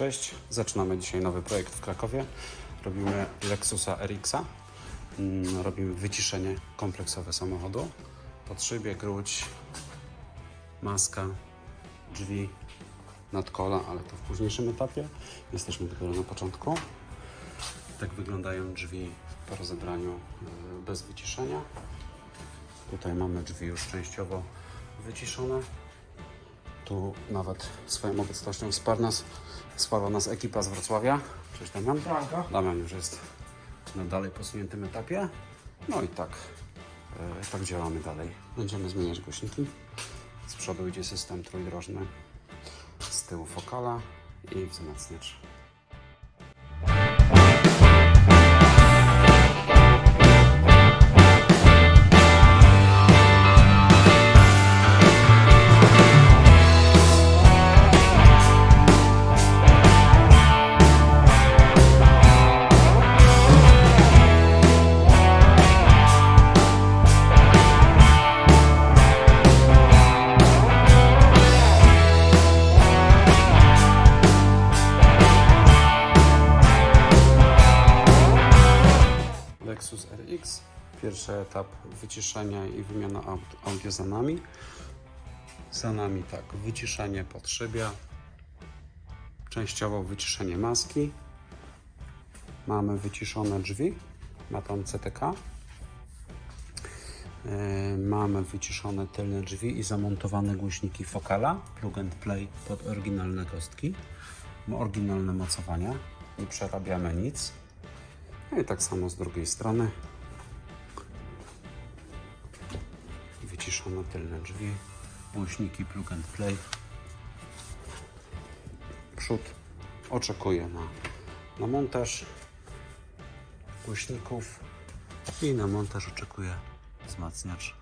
Cześć, zaczynamy dzisiaj nowy projekt w Krakowie. Robimy Lexusa RX-a. Mm, Robimy wyciszenie kompleksowe samochodu. Podszybie, grudź, maska, drzwi, nadkola, ale to w późniejszym etapie. Jesteśmy dopiero na początku. Tak wyglądają drzwi po rozebraniu y, bez wyciszenia. Tutaj mamy drzwi już częściowo wyciszone. Tu nawet swoją obecnością wsparła nas, wsparła nas ekipa z Wrocławia. Cześć Damian. Franka. Damian już jest na dalej posuniętym etapie. No i tak, e, tak działamy dalej. Będziemy zmieniać głośniki. Z przodu idzie system trójdrożny, z tyłu fokala i wzmacniacz. Lexus RX. Pierwszy etap wyciszenia i wymiana aud- audio za nami. Za nami tak, wyciszenie podszybia, częściowo wyciszenie maski. Mamy wyciszone drzwi, ma tam CTK. Yy, Mamy wyciszone tylne drzwi i zamontowane głośniki Focala, plug and play pod oryginalne kostki. Oryginalne mocowania, nie przerabiamy nic. No i tak samo z drugiej strony. Wyciszone tylne drzwi, głośniki plug and play. Przód oczekuje na, na montaż głośników i na montaż oczekuje wzmacniacz